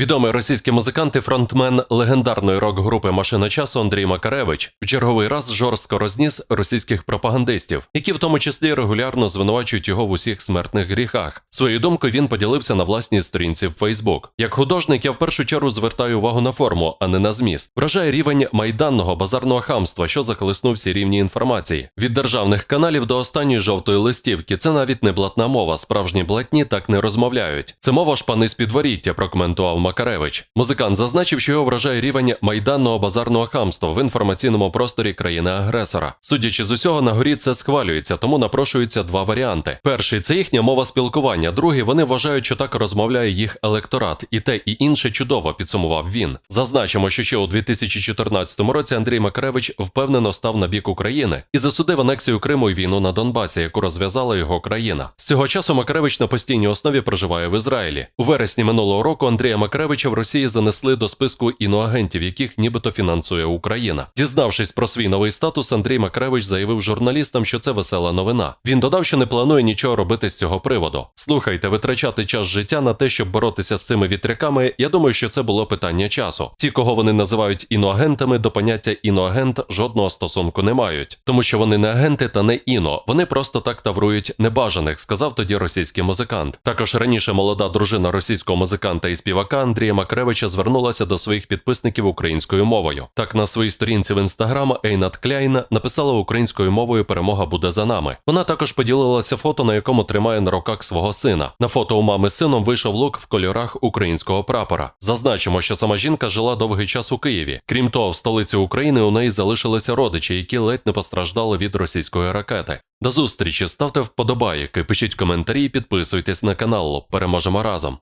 Відомий російський музикант і фронтмен легендарної рок-групи Машина часу Андрій Макаревич в черговий раз жорстко розніс російських пропагандистів, які в тому числі регулярно звинувачують його в усіх смертних гріхах. Свою думку він поділився на власній сторінці в Фейсбук. Як художник, я в першу чергу звертаю увагу на форму, а не на зміст. Вражає рівень майданного базарного хамства, що захлиснув всі рівні інформації. Від державних каналів до останньої жовтої листівки. Це навіть не блатна мова. Справжні блатні так не розмовляють. Це мова шпани з підворіття, прокоментував Макаревич. Музикант зазначив, що його вражає рівень майданного базарного хамства в інформаційному просторі країни-агресора. Судячи з усього, на горі це схвалюється, тому напрошуються два варіанти. Перший це їхня мова спілкування. Другий вони вважають, що так розмовляє їх електорат, і те і інше чудово підсумував він. Зазначимо, що ще у 2014 році Андрій Макаревич впевнено став на бік України і засудив анексію Криму і війну на Донбасі, яку розв'язала його країна. З цього часу Макаревич на постійній основі проживає в Ізраїлі. У вересні минулого року Андрія Макаревича в Росії занесли до списку іноагентів, яких нібито фінансує Україна. Дізнавшись про свій новий статус, Андрій Макаревич заявив журналістам, що це весела новина. Він додав, що не планує нічого робити з цього приводу. Слухайте, витрачати час життя на те, щоб боротися з цими вітряками. Я думаю, що це було питання часу. Ті, кого вони називають іноагентами, до поняття іноагент жодного стосунку не мають, тому що вони не агенти та не іно. Вони просто так таврують небажаних, сказав тоді російський музикант. Також раніше молода дружина російського музиканта і співака Андрія Макаревича звернулася до своїх підписників українською мовою. Так на своїй сторінці в інстаграм Ейнат Кляйн написала українською мовою Перемога буде за нами. Вона також поділилася фото, на якому тримає на руках свого сина. На фото у мами сином вийшов лук в кольорах українського прапора. Зазначимо, що сама жінка жила довгий час у Києві. Крім того, в столиці України у неї залишилися родичі, які ледь не постраждали від російської ракети. До зустрічі, ставте вподобайки, пишіть коментарі, підписуйтесь на канал. Переможемо разом.